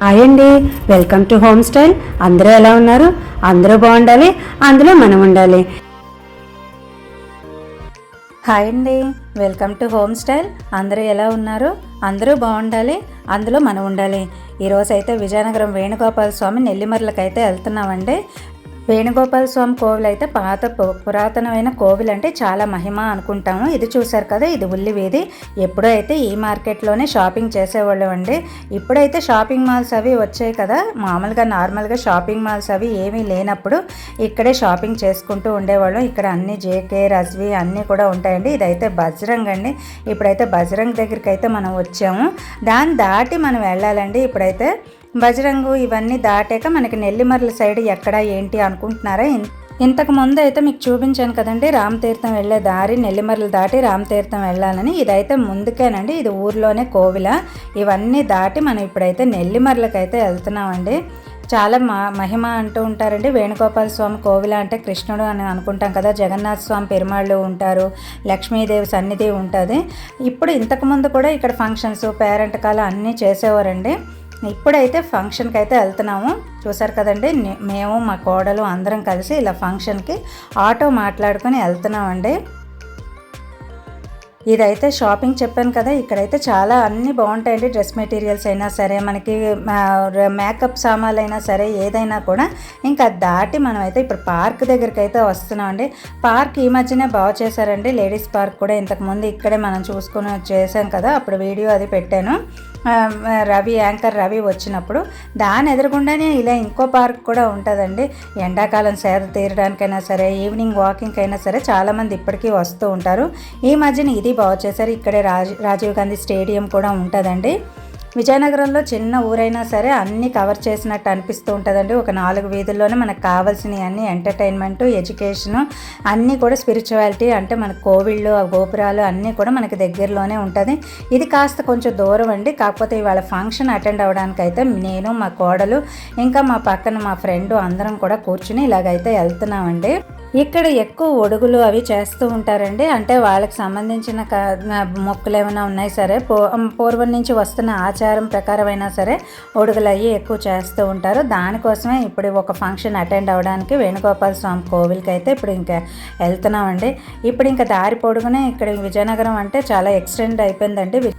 Hi అండి welcome to home style అందరూ ఎలా ఉన్నారు? అందరూ బాగుండాలి అందులో మనం ఉండాలి. హాయ్ అండి వెల్కమ్ టు హోమ్ స్టైల్ అందరూ ఎలా ఉన్నారు? అందరూ బాగుండాలి అందులో మనం ఉండాలి. ఈరోజు అయితే విజయనగరం వేణుగోపాల స్వామి నెల్లిమర్లకైతే వెళ్తున్నామండి. వేణుగోపాల స్వామి కోవిల్ అయితే పాత పు- పురాతనమైన కోవిల్ అంటే చాలా మహిమ అనుకుంటాము. ఇది చూశారు కదా ఇది ఉల్లివేది వీధి. ఎప్పుడో అయితే ఈ మార్కెట్లోనే షాపింగ్ చేసేవాళ్ళం అండి. ఇప్పుడైతే షాపింగ్ మాల్స్ అవి వచ్చాయి కదా మామూలుగా నార్మల్గా షాపింగ్ మాల్స్ అవి ఏమీ లేనప్పుడు ఇక్కడే షాపింగ్ చేసుకుంటూ ఉండేవాళ్ళం. ఇక్కడ అన్ని జేకే రజ్వి అన్నీ కూడా ఉంటాయండి. ఇదైతే బజరంగ్ అండి. ఇప్పుడైతే బజరంగ్ దగ్గరికి అయితే మనం వచ్చాము. దాన్ని దాటి మనం వెళ్ళాలండి. ఇప్పుడైతే బజరంగు ఇవన్నీ దాటాక మనకి నెల్లిమర్ల సైడ్ ఎక్కడ ఏంటి అనుకుంటున్నారా? ఇంతకు ముందు అయితే మీకు చూపించాను కదండి రామతీర్థం వెళ్ళే దారి నెల్లిమర్లు దాటి రామతీర్థం వెళ్ళాలని. ఇదైతే ముందుకేనండి ఇది ఊర్లోనే కోవిల. ఇవన్నీ దాటి మనం ఇప్పుడైతే నెల్లిమర్లకైతే వెళ్తున్నామండి. చాలా మా మహిమ అంటూ ఉంటారండి వేణుగోపాల స్వామి కోవిల అంటే కృష్ణుడు అని అనుకుంటాం కదా జగన్నాథ స్వామి పెరుమాళ్ళు ఉంటారు లక్ష్మీదేవి సన్నిధి ఉంటుంది. ఇప్పుడు ఇంతకుముందు కూడా ఇక్కడ ఫంక్షన్స్ పేరెంట్ కాలం అన్నీ చేసేవారండి. ఇప్పుడైతే ఫంక్షన్కి అయితే వెళ్తున్నాము. చూసారు కదండి మేము మా కోడలు అందరం కలిసి ఇలా ఫంక్షన్కి ఆటో మాట్లాడుకొని వెళ్తున్నామండి. ఇదైతే షాపింగ్ చెప్పాను కదా ఇక్కడైతే చాలా అన్నీ బాగుంటాయండి డ్రెస్ మెటీరియల్స్ అయినా సరే మనకి మేకప్ సామాన్లు అయినా సరే ఏదైనా కూడా. ఇంకా దాటి మనం అయితే ఇప్పుడు పార్క్ దగ్గరికి అయితే వస్తున్నామండి. పార్క్ ఈ మధ్యనే బాగా చేశారండి లేడీస్ పార్క్ కూడా ఇంతకుముందు ఇక్కడే మనం చూసుకుని చేసాం కదా అప్పుడు వీడియో అది పెట్టాను. రవి యాంకర్ రవి వచ్చినప్పుడు దాని ఎదురుగుండానే ఇలా ఇంకో పార్క్ కూడా ఉంటుందండి. ఎండాకాలం సేద తీరడానికైనా సరే ఈవినింగ్ వాకింగ్ అయినా సరే చాలామంది ఇప్పటికీ వస్తూ ఉంటారు. ఈ మధ్యన ఇది బాగు చేశారు. ఇక్కడే రాజ్ రాజీవ్ గాంధీ స్టేడియం కూడా ఉంటుందండి. విజయనగరంలో చిన్న ఊరైనా సరే అన్నీ కవర్ చేసినట్టు అనిపిస్తూ ఉంటుందండి. ఒక నాలుగు వీధుల్లోనే మనకు కావాల్సినవి అన్ని ఎంటర్టైన్మెంట్ ఎడ్యుకేషను అన్నీ కూడా స్పిరిచువాలిటీ అంటే మన కోవిళ్ళు ఆ గోపురాలు అన్నీ కూడా మనకి దగ్గరలోనే ఉంటుంది. ఇది కాస్త కొంచెం దూరం అండి. కాకపోతే ఇవాళ ఫంక్షన్ అటెండ్ అవ్వడానికి అయితే నేను మా కోడలు ఇంకా మా పక్కన మా ఫ్రెండ్ అందరం కూడా కూర్చుని ఇలాగైతే వెళ్తున్నామండి. ఇక్కడ ఎక్కువ ఒడుగులు అవి చేస్తూ ఉంటారండి. అంటే వాళ్ళకి సంబంధించిన క- మొక్కులు ఏమైనా ఉన్నాయి సరే పూ పూర్వం నుంచి వస్తున్న ఆచారం ప్రకారమైనా సరే ఒడుగులు అవి ఎక్కువ చేస్తూ ఉంటారు. దానికోసమే ఇప్పుడు ఒక ఫంక్షన్ అటెండ్ అవ్వడానికి వేణుగోపాల స్వామి కోవిల్కి అయితే ఇప్పుడు ఇంకా వెళ్తున్నామండి. ఇప్పుడు ఇంకా దారి పొడుగునే ఇక్కడ విజయనగరం అంటే చాలా ఎక్స్టెండ్ అయిపోయిందండి.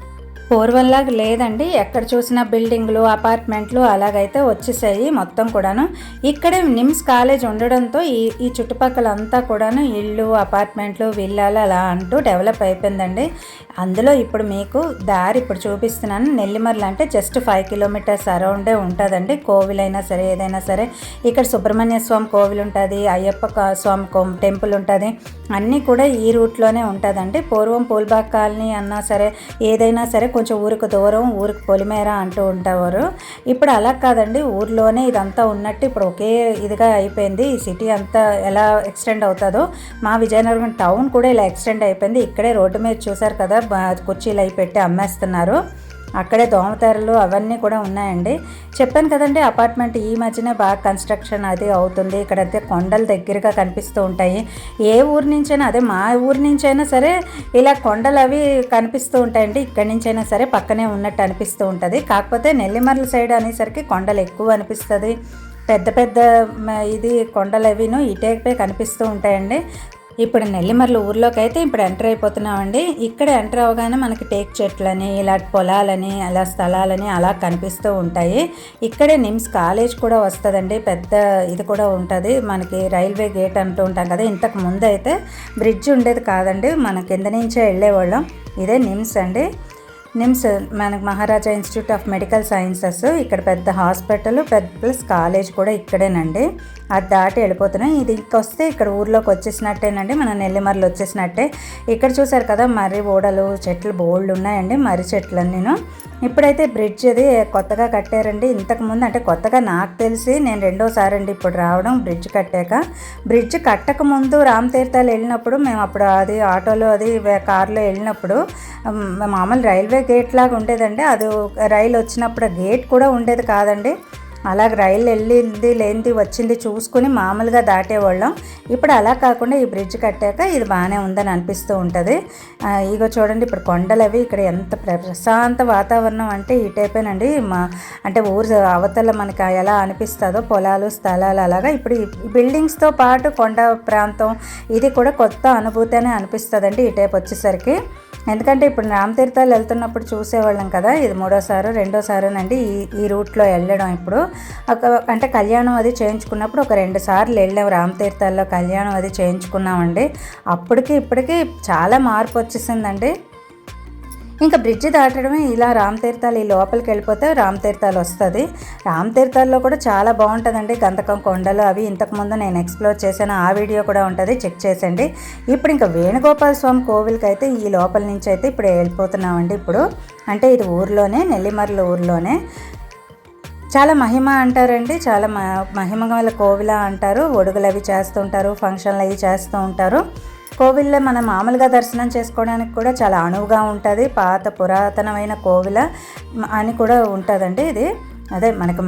పూర్వంలాగా లేదండి. ఎక్కడ చూసినా బిల్డింగ్లు అపార్ట్మెంట్లు అలాగైతే వచ్చేసాయి మొత్తం కూడాను. ఇక్కడే నిమ్స్ కాలేజ్ ఉండడంతో ఈ ఈ చుట్టుపక్కల అంతా కూడాను ఇళ్ళు అపార్ట్మెంట్లు విల్లాలు అలా అంటూ డెవలప్ అయిపోయిందండి. అందులో ఇప్పుడు మీకు దారి ఇప్పుడు చూపిస్తున్నాను. నెల్లిమర్లు అంటే జస్ట్ ఫైవ్ కిలోమీటర్స్ అరౌండే ఉంటుందండి. కోవిల్ అయినా సరే ఏదైనా సరే. ఇక్కడ సుబ్రహ్మణ్య స్వామి కోవిల్ ఉంటుంది అయ్యప్ప స్వామి కో- టెంపుల్ ఉంటుంది. అన్నీ కూడా ఈ రూట్లోనే ఉంటుందండి. పూర్వం పూల్బాగ్ కాలనీ అన్నా సరే ఏదైనా సరే కొంచెం ఊరికి దూరం ఊరికి పొలిమేర అంటూ ఉంటేవారు ఇప్పుడు అలా కాదండి ఊర్లోనే ఇదంతా ఉన్నట్టు ఇప్పుడు ఒకే ఇదిగా అయిపోయింది. ఈ సిటీ అంతా ఎలా ఎక్స్టెండ్ అవుతుందో మా విజయనగరం టౌన్ కూడా ఇలా ఎక్స్టెండ్ అయిపోయింది. ఇక్కడే రోడ్డు మీద చూసారు కదా కుర్చీలు అవి పెట్టి అమ్మేస్తున్నారు. అక్కడే దోమతెరలు అవన్నీ కూడా ఉన్నాయండి. చెప్పాను కదండి అపార్ట్మెంట్ ఈ మధ్యనే బాగా కన్స్ట్రక్షన్ అది అవుతుంది. ఇక్కడైతే కొండలు దగ్గరగా కనిపిస్తూ ఉంటాయి. ఏ ఊరు నుంచైనా అదే మా ఊరి నుంచైనా సరే ఇలా కొండలు అవి కనిపిస్తూ ఉంటాయండి. ఇక్కడి నుంచైనా సరే పక్కనే ఉన్నట్టు అనిపిస్తూ ఉంటుంది. కాకపోతే నెల్లిమర్ల సైడ్ అనేసరికి కొండలు ఎక్కువ అనిపిస్తుంది. పెద్ద పెద్ద ఇది కొండలు అవిను ఇటేపే కనిపిస్తూ ఉంటాయండి. ఇప్పుడు నెల్లిమర్ల ఊర్లోకి అయితే ఇప్పుడు ఎంటర్ అయిపోతున్నామండి. ఇక్కడ ఎంటర్ అవగానే మనకి టేక్ చెట్లని ఇలాంటి పొలాలని అలా స్థలాలని అలా కనిపిస్తూ ఉంటాయి. ఇక్కడే నిమ్స్ కాలేజ్ కూడా వస్తుందండి. పెద్ద ఇది కూడా ఉంటుంది. మనకి రైల్వే గేట్ అంటూ ఉంటాం కదా ఇంతకు ముందు అయితే బ్రిడ్జ్ ఉండేది కాదండి. మన కింద నుంచే వెళ్ళేవాళ్ళం. ఇదే నిమ్స్ అండి. నిమ్స్ మనకు Maharaja institute of medical sciences. ఇక్కడ పెద్ద హాస్పిటల్ పెద్ద ప్లస్ కాలేజ్ కూడా ఇక్కడేనండి. అది దాటి వెళ్ళిపోతున్నాం ఇది వస్తే ఇక్కడ ఊర్లోకి వచ్చేసినట్టేనండి. మన నెల్లిమర్లు వచ్చేసినట్టే. ఇక్కడ చూసారు కదా మర్రి ఓడలు చెట్లు బోల్డ్ ఉన్నాయండి మర్రి చెట్లు నేను ఇప్పుడైతే బ్రిడ్జ్ అది కొత్తగా కట్టారండి. ఇంతకుముందు అంటే కొత్తగా నాకు తెలిసి నేను రెండోసారి అండి ఇప్పుడు రావడం బ్రిడ్జ్ కట్టాక. బ్రిడ్జ్ కట్టక ముందు రామ్ తీర్థాలు వెళ్ళినప్పుడు మేము అప్పుడు అది ఆటోలో అది కారులో వెళ్ళినప్పుడు మామూలు రైల్వే గేట్ లాగా ఉండేదండి. అది రైలు వచ్చినప్పుడు గేట్ కూడా ఉండేది కాదండి. అలాగ రైలు వెళ్ళింది లేనిది వచ్చింది చూసుకుని మామూలుగా దాటేవాళ్ళం. ఇప్పుడు అలా కాకుండా ఈ బ్రిడ్జ్ కట్టాక ఇది బాగానే ఉందని అనిపిస్తూ ఉంటుంది. ఇగో చూడండి ఇప్పుడు కొండలు అవి ఇక్కడ ఎంత ప్ర- ప్రశాంత వాతావరణం అంటే ఈ టైపేనండి. మా అంటే ఊరు అవతల మనకి ఎలా అనిపిస్తుందో పొలాలు స్థలాలు అలాగా. ఇప్పుడు ఈ బిల్డింగ్స్తో పాటు కొండ ప్రాంతం ఇది కూడా కొత్త అనుభూతి అని అనిపిస్తుందండి ఈ టైప్ వచ్చేసరికి. ఎందుకంటే ఇప్పుడు రామతీర్థాలు వెళ్తున్నప్పుడు చూసేవాళ్ళం కదా ఇది మూడోసారి రెండోసారినండి ఈ ఈ రూట్లో వెళ్ళడం ఇప్పుడు. ఒక అంటే కళ్యాణం అది చేయించుకున్నప్పుడు ఒక రెండు సార్లు వెళ్ళాం రామతీర్థాల్లో కళ్యాణం అది చేయించుకున్నామండి. అప్పటికి ఇప్పటికీ చాలా మార్పు వచ్చేసిందండి. ఇంకా బ్రిడ్జ్ దాటడమే ఇలా రామతీర్థాలు ఈ లోపలికి వెళ్ళిపోతే రామతీర్థాలు వస్తుంది. రామతీర్థాల్లో కూడా చాలా బాగుంటుందండి. గంధకం కొండలు అవి ఇంతకుముందు నేను ఎక్స్ప్లోర్ చేశాను. ఆ వీడియో కూడా ఉంటుంది. చెక్ చేసండి ఇప్పుడు ఇంకా వేణుగోపాల స్వామి కోవిల్కి అయితే ఈ లోపల నుంచి అయితే ఇప్పుడు వెళ్ళిపోతున్నామండి ఇప్పుడు. అంటే ఇది ఊర్లోనే నెల్లిమర్ల ఊర్లోనే. చాలా మహిమ అంటారండి చాలా మ మహిమ గల కోవిల అంటారు. ఒడుగులు అవి చేస్తుంటారు ఫంక్షన్లు అవి చేస్తూ ఉంటారు. కోవిల్లో మనం మామూలుగా దర్శనం చేసుకోవడానికి కూడా చాలా అణువుగా ఉంటుంది పాత పురాతనమైన కోవిల అని కూడా ఉంటుందండి ఇది. అదే మనకు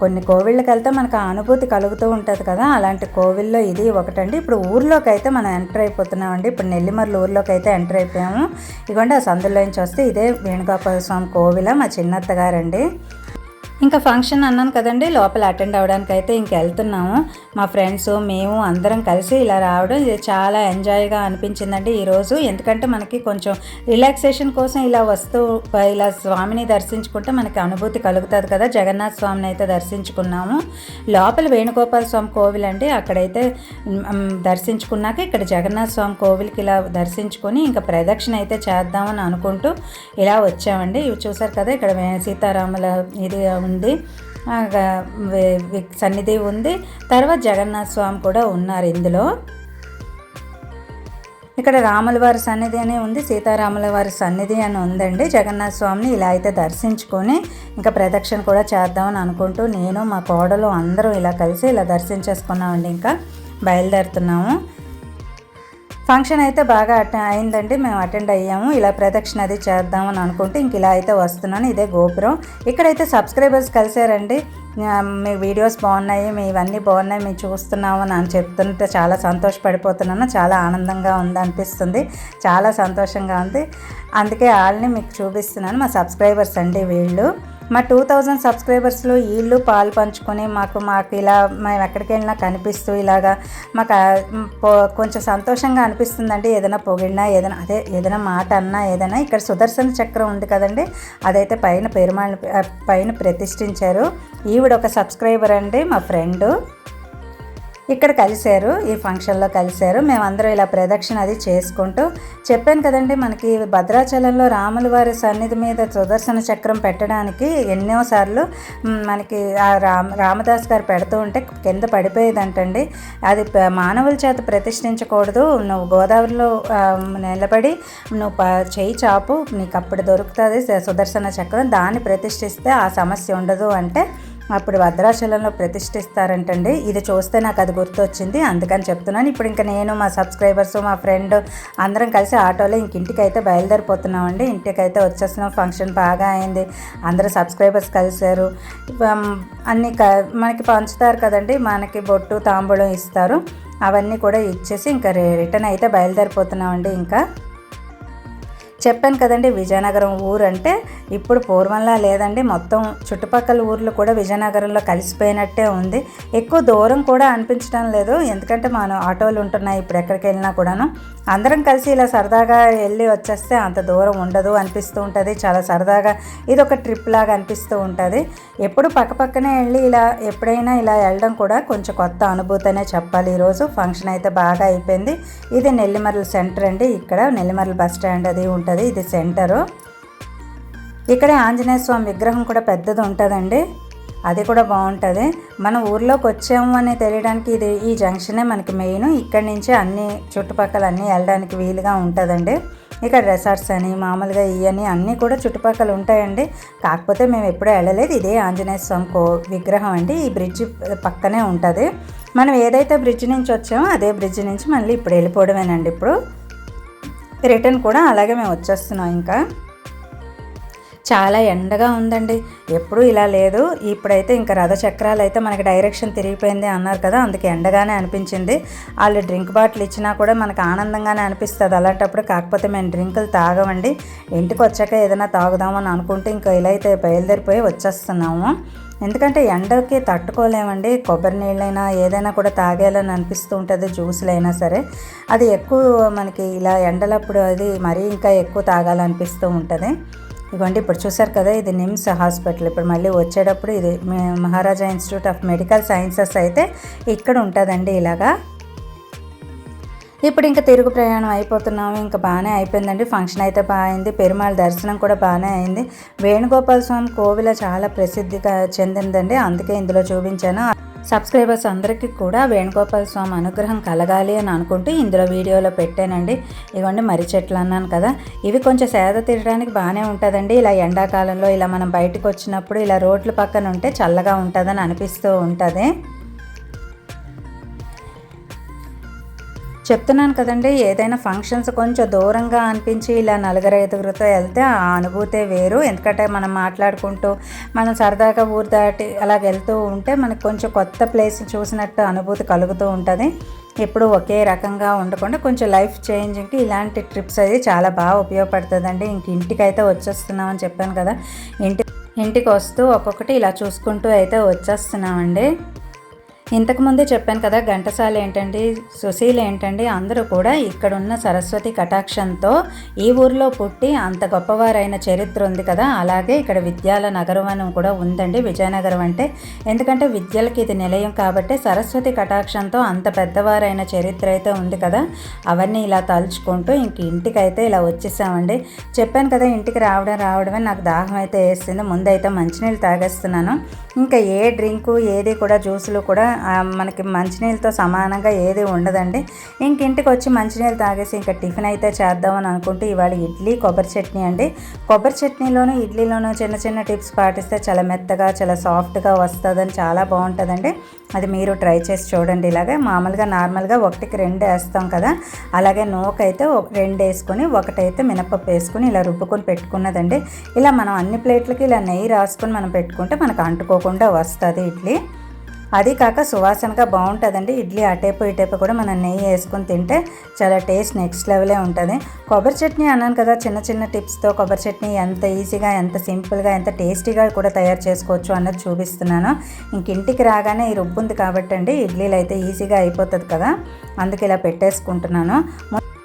కొన్ని కోవిళ్ళకి వెళ్తే మనకు ఆ అనుభూతి కలుగుతూ ఉంటుంది కదా అలాంటి కోవిల్లో ఇది ఒకటండి. ఇప్పుడు ఊర్లోకి అయితే మనం ఎంటర్ అయిపోతున్నామండి. ఇప్పుడు నెల్లిమర్ల ఊర్లోకి అయితే ఎంటర్ అయిపోయాము. ఇదిగోండి ఆ సందులోంచి వస్తే ఇదే వేణుగోపాల స్వామి కోవిల మా చిన్నత్తగారండి. ఇంకా ఫంక్షన్ అన్నాను కదండి లోపల అటెండ్ అవ్వడానికి అయితే ఇంక వెళ్తున్నాము. మా ఫ్రెండ్స్ మేము అందరం కలిసి ఇలా రావడం ఇది చాలా ఎంజాయ్గా అనిపించిందండి ఈరోజు ఎందుకంటే మనకి కొంచెం రిలాక్సేషన్ కోసం ఇలా వస్తూ ఇలా స్వామిని దర్శించుకుంటే మనకి అనుభూతి కలుగుతుంది కదా. జగన్నాథ స్వామిని అయితే దర్శించుకున్నాము. లోపల వేణుగోపాల స్వామి కోవిల్ అండి. అక్కడైతే దర్శించుకున్నాక ఇక్కడ జగన్నాథ స్వామి కోవిల్కి ఇలా దర్శించుకొని ఇంకా ప్రదక్షిణ అయితే చేద్దామని అనుకుంటూ ఇలా వచ్చామండి. ఇవి చూసారు కదా ఇక్కడ సీతారాముల ఇది ఉంది. సన్నిధి ఉంది. తర్వాత జగన్నాథ స్వామి కూడా ఉన్నారు ఇందులో. ఇక్కడ రాముల వారి సన్నిధి అని ఉంది. సీతారాముల వారి సన్నిధి అని ఉందండి. జగన్నాథ స్వామిని ఇలా అయితే దర్శించుకొని ఇంకా ప్రదక్షిణ కూడా చేద్దామని అనుకుంటూ నేను మా కోడలు అందరం ఇలా కలిసి ఇలా దర్శించేసుకున్నామండి. ఇంకా బయలుదేరుతున్నాము. ఫంక్షన్ అయితే బాగా అట అయిందండి. మేము అటెండ్ అయ్యాము. ఇలా ప్రదక్షిణ అది చేద్దామని అనుకుంటే ఇంక ఇలా అయితే వస్తున్నాను. ఇదే గోపురం. ఇక్కడైతే సబ్స్క్రైబర్స్ కలిశారండి మీ వీడియోస్ బాగున్నాయి మీ ఇవన్నీ బాగున్నాయి మేము చూస్తున్నాము అని చెప్తుంటే చాలా సంతోషపడిపోతున్నాను. చాలా ఆనందంగా ఉంది అనిపిస్తుంది చాలా సంతోషంగా ఉంది. అందుకే వాళ్ళని మీకు చూపిస్తున్నాను. మా సబ్స్క్రైబర్స్ అండి వీళ్ళు. మా టూ థౌజండ్ సబ్స్క్రైబర్స్లో వీళ్ళు పాలు పంచుకొని మాకు మాకు ఇలా మేము ఎక్కడికి వెళ్ళినా కనిపిస్తూ ఇలాగా మాకు కొంచెం సంతోషంగా అనిపిస్తుందండి. ఏదైనా పొగిడినా ఏదైనా అదే ఏదైనా మాట అన్నా ఏదైనా ఇక్కడ సుదర్శన చక్రం ఉంది కదండి. అదైతే పైన పెరుమాళ్ళ పైన ప్రతిష్ఠించారు. ఈవిడ ఒక సబ్స్క్రైబర్ అండి మా ఫ్రెండు. ఇక్కడ కలిశారు ఈ ఫంక్షన్లో కలిశారు. మేమందరం ఇలా ప్రదక్షిణ అది చేసుకుంటూ చెప్పాను కదండి మనకి భద్రాచలంలో రాముల వారి సన్నిధి మీద సుదర్శన చక్రం పెట్టడానికి ఎన్నోసార్లు మనకి ఆ రామ రామదాస్ గారు పెడుతూ ఉంటే కింద పడిపోయేదంటండి. అది మానవుల చేత ప్రతిష్ఠించకూడదు. నువ్వు గోదావరిలో నిలబడి నువ్వు ప- చేయి చాపు నీకు అప్పుడు దొరుకుతుంది సుదర్శన చక్రం. దాన్ని ప్రతిష్ఠిస్తే ఆ సమస్య ఉండదు అంటే అప్పుడు భద్రాచలంలో ప్రతిష్ఠిస్తారంటండి. ఇది చూస్తే నాకు అది గుర్తొచ్చింది. అందుకని చెప్తున్నాను. ఇప్పుడు ఇంకా నేను మా సబ్స్క్రైబర్స్ మా ఫ్రెండ్ అందరం కలిసి ఆటోలో ఇంక ఇంటికి అయితే బయలుదేరిపోతున్నామండి. ఇంటికి అయితే వచ్చేస్తున్నాం. ఫంక్షన్ బాగా అయింది. అందరూ సబ్స్క్రైబర్స్ కలిశారు. అన్నీ క మనకి పంచుతారు కదండి. మనకి బొట్టు తాంబూలం ఇస్తారు. అవన్నీ కూడా ఇచ్చేసి ఇంకా రి- రిటర్న్ అయితే బయలుదేరిపోతున్నామండి ఇంకా. చెప్పాను కదండి విజయనగరం ఊరు అంటే ఇప్పుడు పూర్వంలా లేదండి. మొత్తం చుట్టుపక్కల ఊర్లు కూడా విజయనగరంలో కలిసిపోయినట్టే ఉంది. ఎక్కువ దూరం కూడా అనిపించడం లేదు. ఎందుకంటే మనం ఆటోలు ఉంటున్నాయి. ఇప్పుడు ఎక్కడికి వెళ్ళినా కూడాను. అందరం కలిసి ఇలా సరదాగా వెళ్ళి వచ్చేస్తే అంత దూరం ఉండదు అనిపిస్తూ ఉంటుంది. చాలా సరదాగా ఇది ఒక ట్రిప్ లాగా అనిపిస్తూ ఉంటుంది. ఎప్పుడు పక్కపక్కనే వెళ్ళి ఇలా ఎప్పుడైనా ఇలా వెళ్ళడం కూడా కొంచెం కొత్త అనుభూతనే చెప్పాలి. ఈరోజు ఫంక్షన్ అయితే బాగా అయిపోయింది. ఇది నెల్లిమర్ల సెంటర్ అండి. ఇక్కడ నెల్లిమర్ల బస్ స్టాండ్ అది ఉంటుంది. ఇది సెంటరు. ఇక్కడే ఆంజనేయ స్వామి విగ్రహం కూడా పెద్దది ఉంటుందండి. అది కూడా బాగుంటుంది. మన ఊర్లోకి వచ్చాము అని తెలియడానికి ఇది ఈ జంక్షనే మనకి మెయిన్. ఇక్కడి నుంచే అన్ని చుట్టుపక్కల అన్నీ వెళ్ళడానికి వీలుగా ఉంటుందండి. ఇక్కడ రిసార్ట్స్ అని మామూలుగా ఇవన్నీ అన్నీ కూడా చుట్టుపక్కల ఉంటాయండి. కాకపోతే మేము ఎప్పుడూ వెళ్ళలేదు. ఇదే ఆంజనేయ స్వామి కో విగ్రహం అండి. ఈ బ్రిడ్జ్ పక్కనే ఉంటుంది. మనం ఏదైతే బ్రిడ్జ్ నుంచి వచ్చామో అదే బ్రిడ్జ్ నుంచి మళ్ళీ ఇప్పుడు వెళ్ళిపోవడమేనండి ఇప్పుడు. రిటర్న్ కూడా అలాగే మేము వచ్చేస్తున్నాం ఇంకా. చాలా ఎండగా ఉందండి. ఎప్పుడూ ఇలా లేదు. ఇప్పుడైతే ఇంకా రథచక్రాలు అయితే మనకి డైరెక్షన్ తిరిగిపోయింది అన్నారు కదా అందుకే ఎండగానే అనిపించింది. వాళ్ళు డ్రింక్ బాటిల్ ఇచ్చినా కూడా మనకు ఆనందంగానే అనిపిస్తుంది అలాంటప్పుడు. కాకపోతే మేము డ్రింకులు తాగమండి. ఇంటికి వచ్చాక ఏదైనా తాగుదామని అనుకుంటే ఇంకా ఇలా అయితే బయలుదేరిపోయి వచ్చేస్తున్నాము. ఎందుకంటే ఎండకి తట్టుకోలేమండి. కొబ్బరి నీళ్ళైనా ఏదైనా కూడా తాగేయాలని అనిపిస్తూ ఉంటుంది జ్యూస్లైనా సరే. అది ఎక్కువ మనకి ఇలా ఎండలప్పుడు అది మరీ ఇంకా ఎక్కువ తాగాలనిపిస్తూ ఉంటుంది. ఇదిగోండి ఇప్పుడు చూసారు కదా ఇది నిమ్స్ హాస్పిటల్. ఇప్పుడు మళ్ళీ వచ్చేటప్పుడు ఇది Maharaja institute of medical sciences అయితే ఇక్కడ ఉంటుందండి ఇలాగా. ఇప్పుడు ఇంకా తిరుగు ప్రయాణం అయిపోతున్నాము. ఇంకా బాగానే అయిపోయిందండి. ఫంక్షన్ అయితే బాగా అయింది. పెరుమాళ్ దర్శనం కూడా బాగానే అయింది. వేణుగోపాల స్వామి కోవిల చాలా ప్రసిద్ధిగా చెందిందండి. అందుకే ఇందులో చూపించాను. సబ్స్క్రైబర్స్ అందరికీ కూడా వేణుగోపాల స్వామి అనుగ్రహం కలగాలి అని అనుకుంటూ ఇందులో వీడియోలో పెట్టానండి. ఇవ్వండి మర్రి చెట్లు అన్నాను కదా. ఇవి కొంచెం సేద తీరడానికి బాగానే ఉంటుందండి. ఇలా ఎండాకాలంలో ఇలా మనం బయటకు వచ్చినప్పుడు ఇలా రోడ్ల పక్కన ఉంటే చల్లగా ఉంటుందని అనిపిస్తూ ఉంటుంది. చెప్తున్నాను కదండి ఏదైనా ఫంక్షన్స్ కొంచెం దూరంగా అనిపించి ఇలా నలుగురు ఐదుగురితో వెళ్తే ఆ అనుభూతే వేరు. ఎందుకంటే మనం మాట్లాడుకుంటూ మనం సరదాగా ఊరు దాటి అలా వెళ్తూ ఉంటే మనకు కొంచెం కొత్త ప్లేస్ చూసినట్టు అనుభూతి కలుగుతూ ఉంటుంది. ఎప్పుడు ఒకే రకంగా ఉండకుండా కొంచెం లైఫ్ చేంజింగ్కి ఇలాంటి ట్రిప్స్ అది చాలా బాగా ఉపయోగపడుతుందండి. ఇంక ఇంటికైతే వచ్చేస్తున్నామని చెప్పాను కదా ఇంటి ఇంటికి వస్తూ ఒక్కొక్కటి ఇలా చూసుకుంటూ అయితే వచ్చేస్తున్నామండి. ఇంతకుముందే చెప్పాను కదా ఘంటసాల ఏంటండి సుశీల ఏంటండి అందరూ కూడా ఇక్కడున్న సరస్వతి కటాక్షంతో ఈ ఊరిలో పుట్టి అంత గొప్పవారైన చరిత్ర ఉంది కదా అలాగే ఇక్కడ విద్యాల నగరం అని కూడా ఉందండి విజయనగరం అంటే. ఎందుకంటే విద్యలకి ఇది నిలయం కాబట్టి సరస్వతి కటాక్షంతో అంత పెద్దవారైన చరిత్ర అయితే ఉంది కదా అవన్నీ ఇలా తలుచుకుంటూ ఇంక ఇంటికైతే ఇలా వచ్చేసామండి. చెప్పాను కదా ఇంటికి రావడం రావడమే నాకు దాహం అయితే వేస్తుంది ముందైతే మంచినీళ్ళు తాగేస్తున్నాను. ఇంకా ఏ డ్రింకు ఏది కూడా జ్యూసులు కూడా మనకి మంచినీళ్ళతో సమానంగా ఏది ఉండదండి. ఇంక ఇంటికి వచ్చి మంచినీళ్ళు తాగేసి ఇంకా టిఫిన్ అయితే చేద్దామని అనుకుంటే ఇవాళ ఇడ్లీ కొబ్బరి చట్నీ అండి. కొబ్బరి చట్నీలోనూ ఇడ్లీలోనూ చిన్న చిన్న టిప్స్ పాటిస్తే చాలా మెత్తగా చాలా సాఫ్ట్గా వస్తుందని చాలా బాగుంటుందండి. అది మీరు ట్రై చేసి చూడండి. ఇలాగే మామూలుగా నార్మల్గా ఒకటికి రెండు వేస్తాం కదా. అలాగే నూకైతే రెండు వేసుకొని ఒకటైతే మినపప్పు వేసుకొని ఇలా రుబ్బుకొని పెట్టుకున్నదండి. ఇలా మనం అన్ని ప్లేట్లకి ఇలా నెయ్యి రాసుకొని మనం పెట్టుకుంటే మనకు అంటుకోకుండా వస్తుంది ఇడ్లీ. అది కాక సువాసనగా బాగుంటుందండి. ఇడ్లీ అటేపు ఇటేపు కూడా మనం నెయ్యి వేసుకొని తింటే చాలా టేస్ట్ నెక్స్ట్ లెవెలే ఉంటుంది. కొబ్బరి చట్నీ అన్నాను కదా చిన్న చిన్న టిప్స్తో కొబ్బరి చట్నీ ఎంత ఈజీగా ఎంత సింపుల్గా ఎంత టేస్టీగా కూడా తయారు చేసుకోవచ్చు అన్నది చూపిస్తున్నాను. ఇంక ఇంటికి రాగానే ఈ రుబ్బు ఉంది కాబట్టి అండి ఇడ్లీలు అయితే ఈజీగా అయిపోతుంది కదా అందుకే ఇలా పెట్టేసుకుంటున్నాను.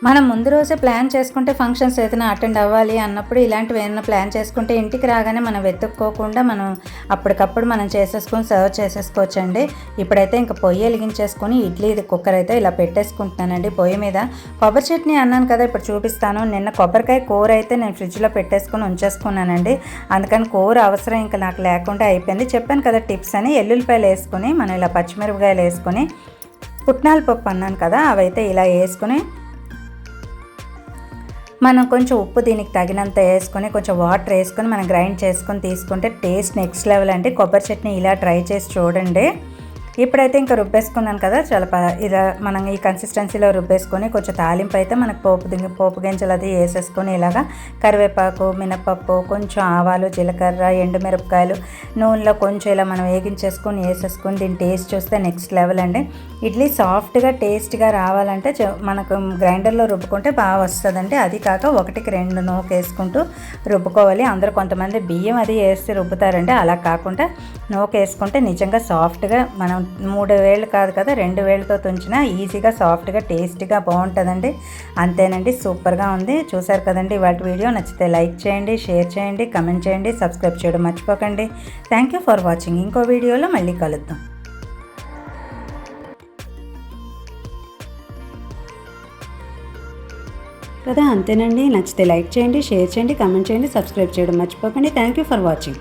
మనం ముందు రోజే ప్లాన్ చేసుకుంటే ఫంక్షన్స్ ఏదైనా అటెండ్ అవ్వాలి అన్నప్పుడు ఇలాంటివి ఏమైనా ప్లాన్ చేసుకుంటే ఇంటికి రాగానే మనం వెతుక్కోకుండా మనం అప్పటికప్పుడు మనం చేసేసుకొని సర్వ్ చేసేసుకోవచ్చండి. ఇప్పుడైతే ఇంకా పొయ్యి వెలిగించేసుకొని ఇడ్లీ కుక్కర్ అయితే ఇలా పెట్టేసుకుంటున్నానండి పొయ్యి మీద. కొబ్బరి చట్నీ అన్నాను కదా ఇప్పుడు చూపిస్తాను. నిన్న కొబ్బరికాయ కూర అయితే నేను ఫ్రిడ్జ్లో పెట్టేసుకొని ఉంచేసుకున్నానండి. అందుకని కూర అవసరం ఇంకా నాకు లేకుండా అయిపోయింది. చెప్పాను కదా టిప్స్ అని ఎల్లుల్లిపాయలు వేసుకొని మనం ఇలా పచ్చిమిరపకాయలు వేసుకొని పుట్నాల పప్పు అన్నాను కదా అవైతే ఇలా వేసుకొని మనం కొంచెం ఉప్పు దీనికి తగినంత వేసుకొని కొంచెం వాటర్ వేసుకొని మనం గ్రైండ్ చేసుకొని తీసుకుంటే టేస్ట్ నెక్స్ట్ లెవెల్. అండి కొబ్బరి చట్నీ ఇలా ట్రై చేసి చూడండి. ఇప్పుడైతే ఇంకా రుబ్బేసుకున్నాను కదా చాలా ఇలా మనం ఈ కన్సిస్టెన్సీలో రుబ్బేసుకొని కొంచెం తాలింపు అయితే మనకు పోపు దింగి పోపు గింజలు అది వేసేసుకొని ఇలాగా కరివేపాకు మినపప్పు కొంచెం ఆవాలు జీలకర్ర ఎండుమిరపకాయలు నూనెలో కొంచెం ఇలా మనం వేగించేసుకొని వేసేసుకొని దీని టేస్ట్ చూస్తే నెక్స్ట్ లెవెల్ అండి. ఇడ్లీ సాఫ్ట్గా టేస్ట్గా రావాలంటే మనకు గ్రైండర్లో రుబ్బుకుంటే బాగా వస్తుందండి. అది కాక ఒకటికి రెండు నూకు వేసుకుంటూ రుబ్బుకోవాలి. అందరూ కొంతమంది బియ్యం అది వేసి రుబ్బుతారండి. అలా కాకుండా నూక వేసుకుంటే నిజంగా సాఫ్ట్గా మనం మూడు వేలు కాదు కదా రెండు వేలతో తుంచినా ఈజీగా సాఫ్ట్గా టేస్టీగా బాగుంటుందండి. అంతేనండి సూపర్గా ఉంది. చూసారు కదండి వాటి వీడియో. నచ్చితే లైక్ చేయండి షేర్ చేయండి కమెంట్ చేయండి సబ్స్క్రైబ్ చేయడం మర్చిపోకండి. Thank you for watching. ఇంకో వీడియోలో మళ్ళీ కలుద్దాం. కదా అంతేనండి. నచ్చితే లైక్ చేయండి షేర్ చేయండి కమెంట్ చేయండి సబ్స్క్రైబ్ చేయడం మర్చిపోకండి. Thank you for watching.